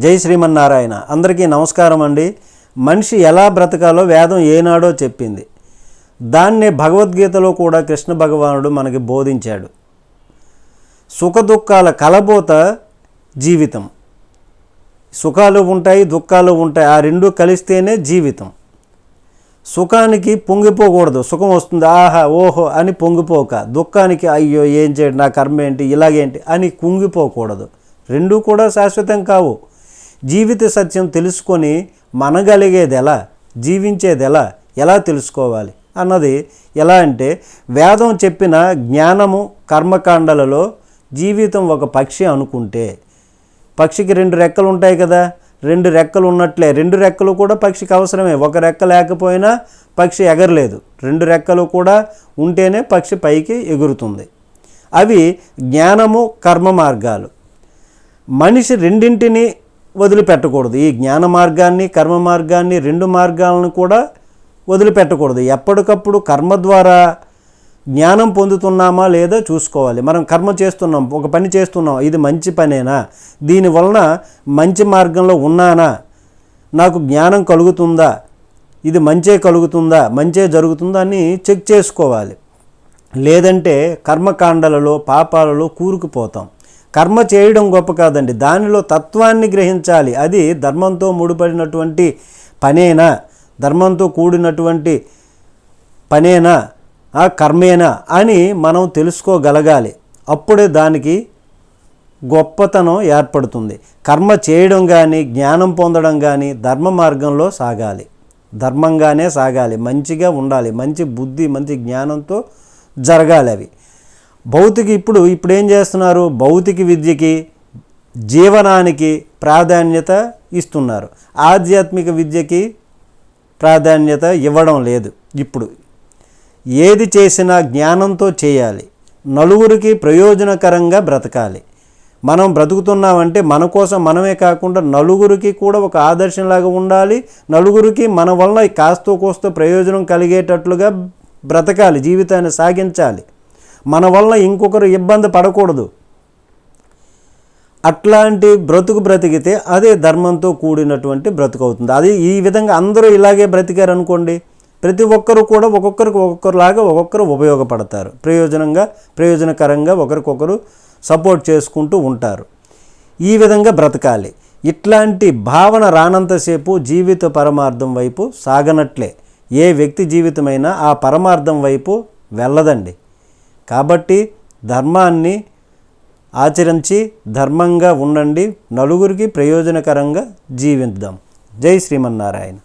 జై శ్రీమన్నారాయణ. అందరికీ నమస్కారం అండి. మనిషి ఎలా బ్రతకాలో వేదం ఏనాడో చెప్పింది. దాన్నే భగవద్గీతలో కూడా కృష్ణ భగవానుడు మనకి బోధించాడు. సుఖదుఖాల కలబోత జీవితం. సుఖాలు ఉంటాయి దుఃఖాలు ఉంటాయి. ఆ రెండు కలిస్తేనే జీవితం. సుఖానికి పొంగిపోకూడదు. సుఖం వస్తుంది ఆహా ఓహో అని పొంగిపోక. దుఃఖానికి అయ్యో ఏం చేయడు నా కర్మ ఏంటి ఇలాగేంటి అని కుంగిపోకూడదు. రెండూ కూడా శాశ్వతం కావు. జీవిత సత్యం తెలుసుకొని మనగలిగేది ఎలా జీవించేది ఎలా ఎలా తెలుసుకోవాలి అన్నది ఎలా అంటే వేదం చెప్పిన జ్ఞానము కర్మకాండలలో జీవితం ఒక పక్షి అనుకుంటే. పక్షికి రెండు రెక్కలు ఉంటాయి కదా రెండు రెక్కలు ఉన్నట్లే రెండు రెక్కలు కూడా పక్షికి అవసరమే. ఒక రెక్క లేకపోయినా పక్షి ఎగరలేదు. రెండు రెక్కలు కూడా ఉంటేనే పక్షి పైకి ఎగురుతుంది. అవి జ్ఞానము కర్మ మార్గాలు. మనిషి రెండింటిని వదిలిపెట్టకూడదు. ఈ జ్ఞాన మార్గాన్ని కర్మ మార్గాన్ని రెండు మార్గాలను కూడా వదిలిపెట్టకూడదు. ఎప్పటికప్పుడు కర్మ ద్వారా జ్ఞానం పొందుతున్నామా లేదా చూసుకోవాలి. మనం కర్మ చేస్తున్నాం ఒక పని చేస్తున్నాం ఇది మంచి పనేనా? దీని వలన మంచి మార్గంలో ఉన్నానా? నాకు జ్ఞానం కలుగుతుందా? ఇది మంచే కలుగుతుందా? మంచే జరుగుతుందా అని చెక్ చేసుకోవాలి. లేదంటే కర్మకాండలలో పాపాలలో కూరుకుపోతాం. కర్మ చేయడం గొప్ప కాదండి. దానిలో తత్వాన్ని గ్రహించాలి. అది ధర్మంతో ముడిపడినటువంటి పనేనా? ధర్మంతో కూడినటువంటి పనేనా? ఆ కర్మేనా? అని మనం తెలుసుకోగలగాలి. అప్పుడే దానికి గొప్పతనం ఏర్పడుతుంది. కర్మ చేయడం కానీ జ్ఞానం పొందడం కానీ ధర్మ మార్గంలో సాగాలి. ధర్మంగానే సాగాలి. మంచిగా ఉండాలి. మంచి బుద్ధి మంచి జ్ఞానంతో జరగాలి అవి. భౌతిక ఇప్పుడు ఇప్పుడు ఏం చేస్తున్నారు? భౌతిక విద్యకి జీవనానికి ప్రాధాన్యత ఇస్తున్నారు. ఆధ్యాత్మిక విద్యకి ప్రాధాన్యత ఇవ్వడం లేదు ఇప్పుడు. ఏది చేసినా జ్ఞానంతో చేయాలి. నలుగురికి ప్రయోజనకరంగా బ్రతకాలి. మనం బ్రతుకుతున్నామంటే మన కోసం మనమే కాకుండా నలుగురికి కూడా ఒక ఆదర్శంలాగా ఉండాలి. నలుగురికి మన వల్ల కాస్తో కోస్తో ప్రయోజనం కలిగేటట్లుగా బ్రతకాలి. జీవితాన్ని సాగించాలి. మన వల్ల ఇంకొకరు ఇబ్బంది పడకూడదు. అట్లాంటి బ్రతుకు బ్రతికితే అదే ధర్మంతో కూడినటువంటి బ్రతుకు అవుతుంది. అది ఈ విధంగా అందరూ ఇలాగే బ్రతికారు అనుకోండి ప్రతి ఒక్కరు కూడా ఒక్కొక్కరికి ఒక్కొక్కరులాగా ఒక్కొక్కరు ఉపయోగపడతారు. ప్రయోజనంగా ప్రయోజనకరంగా ఒకరికొకరు సపోర్ట్ చేసుకుంటూ ఉంటారు. ఈ విధంగా బ్రతకాలి. ఇట్లాంటి భావన రానంతసేపు జీవిత పరమార్థం వైపు సాగనట్లే. ఏ వ్యక్తి జీవితమైనా ఆ పరమార్థం వైపు వెళ్ళదండి. కాబట్టి ధర్మాన్ని ఆచరించి ధర్మంగా ఉండండి. నలుగురికి ప్రయోజనకరంగా జీవిద్దాం జై శ్రీమన్నారాయణ.